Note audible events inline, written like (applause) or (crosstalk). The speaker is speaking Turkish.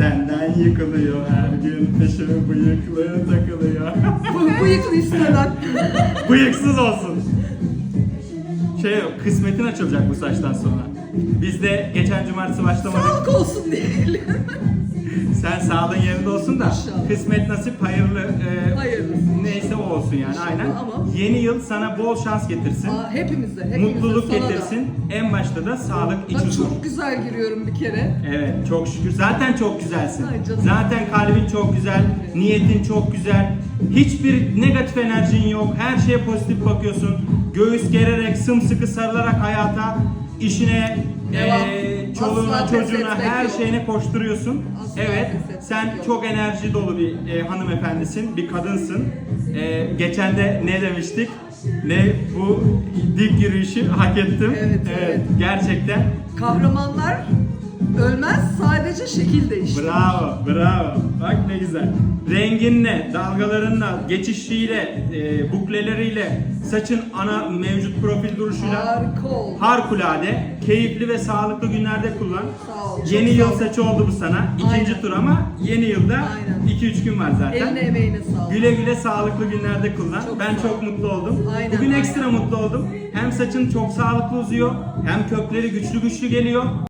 Senden yıkılıyor her gün peşime bıyıklı takılıyor. (laughs) Bu bıyıklı istemem. Bıyıksız olsun. Şey yok, kısmetin açılacak bu saçtan sonra. Biz de geçen cumartesi başlamadık. Sağlık olsun diyelim. Sen sağlığın yerinde olsun da İnşallah. kısmet nasip hayırlı e, olsun yani İnşallah aynen. ama- Yeni yıl sana bol şans getirsin. Aa, hepimize, hepimize. Mutluluk sana da. getirsin. En başta da sağlık iç Bak huzur. çok güzel giriyorum bir kere. Evet çok şükür. Zaten çok güzelsin. Ay canım. Zaten kalbin çok güzel, niyetin çok güzel. Hiçbir negatif enerjin yok. Her şeye pozitif bakıyorsun. Göğüs gererek, sımsıkı sarılarak hayata, işine, Devam. eee, çoluğuna, Asla pes çocuğuna, etmek her yok. şeyine koşturuyorsun. Asla evet, pes etmek sen yok. çok enerji dolu bir e, hanımefendisin, bir kadınsın. E, geçen de ne demiştik? Ne bu dik yürüyüşü hak ettim. Evet, evet. Gerçekten Kahramanlar ölmez, sadece şekil değiştirir. Bravo, bravo. Bak ne güzel. Renginle, dalgalarınla, geçişiyle, e, bukleleriyle, saçın ana mevcut profil duruşuyla Harika oldu. harikulade, keyifli ve sağlıklı günlerde kullan. Sağ ol, çok Yeni sağ yıl ol. saçı oldu bu sana. İkinci Aynen. tur ama yeni yılda Aynen. 2-3 gün var zaten. Eline emeğine sağlık. Güle güle sağlıklı günlerde kullan. Çok ben sağ çok mutlu oldum. Aynen, Bugün aynen. ekstra mutlu oldum. Hem saçın çok sağlıklı uzuyor, hem kökleri güçlü güçlü geliyor.